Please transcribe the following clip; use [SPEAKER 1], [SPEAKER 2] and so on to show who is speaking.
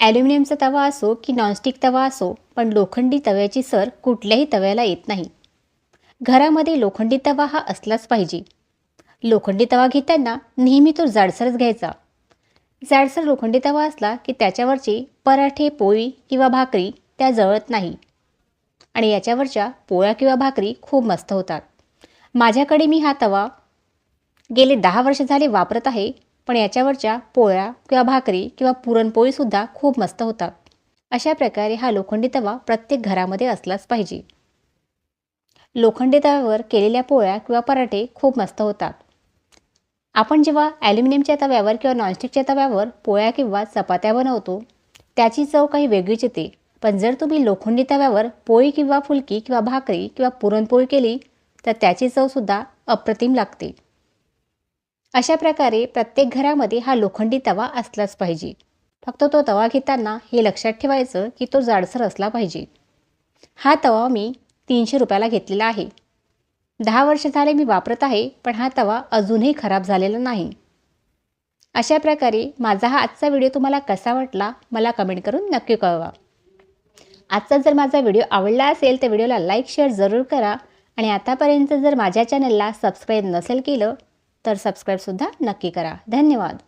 [SPEAKER 1] ॲल्युमिनियमचा तवा असो की नॉनस्टिक तवा असो पण लोखंडी तव्याची सर कुठल्याही तव्याला येत नाही. घरामध्ये लोखंडी तवा हा असलाच पाहिजे. लोखंडी तवा घेताना नेहमी तो जाडसरच घ्यायचा. जाडसर लोखंडी तवा असला की त्याच्यावरचे पराठे पोळी किंवा भाकरी त्या जळत नाही. आणि याच्यावरच्या पोळ्या किंवा भाकरी खूप मस्त होतात. माझ्याकडे मी हा तवा गेले दहा वर्ष झाले वापरत आहे पण याच्यावरच्या पोळ्या किंवा भाकरी किंवा पुरणपोळीसुद्धा खूप मस्त होतात. अशा प्रकारे हा लोखंडी तवा प्रत्येक घरामध्ये असलाच पाहिजे. लोखंडी तव्यावर केलेल्या पोळ्या किंवा पराठे खूप मस्त होतात. आपण जेव्हा ॲल्युमिनियमच्या तव्यावर किंवा नॉनस्टिकच्या तव्यावर पोळ्या किंवा चपात्या बनवतो त्याची चव काही वेगळीच येते. पण जर तुम्ही लोखंडी तव्यावर पोळी किंवा फुलकी किंवा भाकरी किंवा पुरणपोळी केली तर त्याची चवसुद्धा अप्रतिम लागते. अशा प्रकारे प्रत्येक घरामध्ये हा लोखंडी तवा असलाच पाहिजे. फक्त तो तवा घेताना हे लक्षात ठेवायचं की तो जाडसर असला पाहिजे. हा तवा मी तीनशे रुपयाला घेतलेला आहे. दहा वर्ष झाले मी वापरत आहे पण हा तवा अजूनही खराब झालेला नाही. अशा प्रकारे माझा हा आजचा व्हिडिओ तुम्हाला कसा वाटला मला कमेंट करून नक्की कळवा. आजचा जर माझा व्हिडिओ आवडला असेल तर व्हिडिओला लाईक शेअर जरूर करा. आणि आतापर्यंत जर माझ्या चॅनलला सबस्क्राईब नसेल केलं तर सबस्क्राईबसुद्धा नक्की करा. धन्यवाद.